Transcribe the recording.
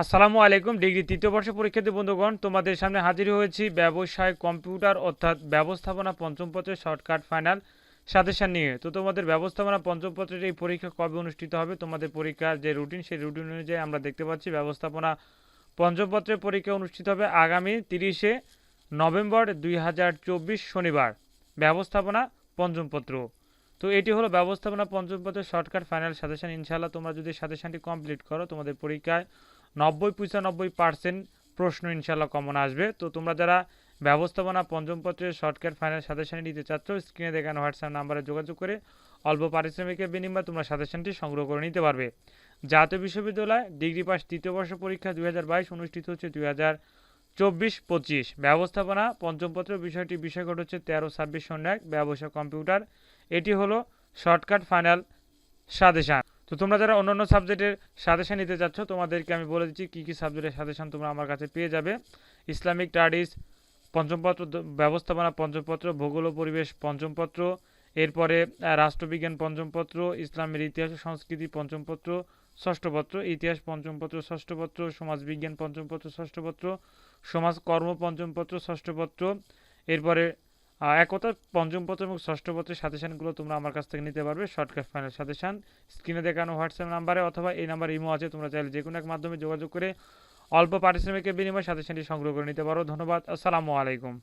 আসসালামু আলাইকুম। ডিগ্রি তৃতীয় বর্ষ পরীক্ষার্থী বন্ধুগণ, তোমাদের সামনে হাজির হয়েছি ব্যবসায় কম্পিউটার অর্থাৎ ব্যবস্থাপনা পঞ্চম পত্রের শর্টকাট ফাইনাল সাজেশন নিয়ে। তো তোমাদের ব্যবস্থাপনা পঞ্চম পত্রের এই পরীক্ষা কবে অনুষ্ঠিত হবে? তোমাদের পরীক্ষার যে রুটিন সেই রুটিন অনুযায়ী আমরা দেখতে পাচ্ছি ব্যবস্থাপনা পঞ্চম পত্রের পরীক্ষা অনুষ্ঠিত হবে আগামী তিরিশে নভেম্বর দুই হাজার চব্বিশ শনিবার, ব্যবস্থাপনা পঞ্চম পত্র। তো এটি হলো ব্যবস্থাপনা পঞ্চম পত্রের শর্টকাট ফাইনাল সাজেশন। ইনশাআল্লাহ তোমরা যদি সাজেশনটি কমপ্লিট করো, তোমাদের পরীক্ষায় নব্বই পঁচানব্বই পার্সেন্ট প্রশ্ন ইনশাল্লাহ কমন আসবে। তো তোমরা যারা ব্যবস্থাপনা পঞ্চম পত্রের শর্টকাট ফাইনাল সাজেশন নিতে চাচ্ছ স্ক্রিনে দেখানো হোয়াটসঅ্যাপ নাম্বারে যোগাযোগ করে অল্প পারিশ্রমিকের বিনিময়ে তোমরা সাজেশনটি সংগ্রহ করে নিতে পারবে। জাতীয় বিশ্ববিদ্যালয় ডিগ্রি পাস তৃতীয় বর্ষ পরীক্ষা দুই হাজার বাইশ অনুষ্ঠিত হচ্ছে দুই হাজার চব্বিশ পঁচিশ। ব্যবস্থাপনা পঞ্চম পত্র বিষয়টি বিষয়কট হচ্ছে তেরো, ছাব্বিশ শূন্য এক, ব্যবসা কম্পিউটার। এটি হলো শর্টকাট ফাইনাল সাজেশান। তো তোমরা যারা অন্যান্য সাবজেক্টের সাজেশন নিতে চাচ্ছ তোমাদেরকে আমি বলে দিচ্ছি কী কী সাবজেক্টের সাজেশন তোমরা আমার কাছে পেয়ে যাবে। ইসলামিক স্টাডিজ, পঞ্চমপত্র, ব্যবস্থাপনা পঞ্চমপত্র, ভূগোল পরিবেশ পঞ্চমপত্র, এরপরে রাষ্ট্রবিজ্ঞান পঞ্চমপত্র, ইসলামের ইতিহাস সংস্কৃতি পঞ্চমপত্র, ষষ্ঠপত্র, ইতিহাস পঞ্চমপত্র, ষষ্ঠপত্র, সমাজবিজ্ঞান পঞ্চমপত্র, ষষ্ঠপত্র, সমাজকর্ম পঞ্চমপত্র, ষষ্ঠপত্র, এরপরে একতা পঞ্চম পত্র এবং ষষ্ঠ পত্রের সাজেশানগুলো তোমরা আমার কাছ থেকে নিতে পারবে। Shortcut final suggestion. স্ক্রিনে দেখানো হোয়াটসঅ্যাপ নাম্বারে অথবা এই নাম্বার ইমো আছে, তোমরা চাইলে যে কোনো এক মাধ্যমে যোগাযোগ করে অল্প পারিশ্রমিকের বিনিময়ে সাজেশানটি সংগ্রহ করে নিতে পারো। ধন্যবাদ। আসসালামু আলাইকুম।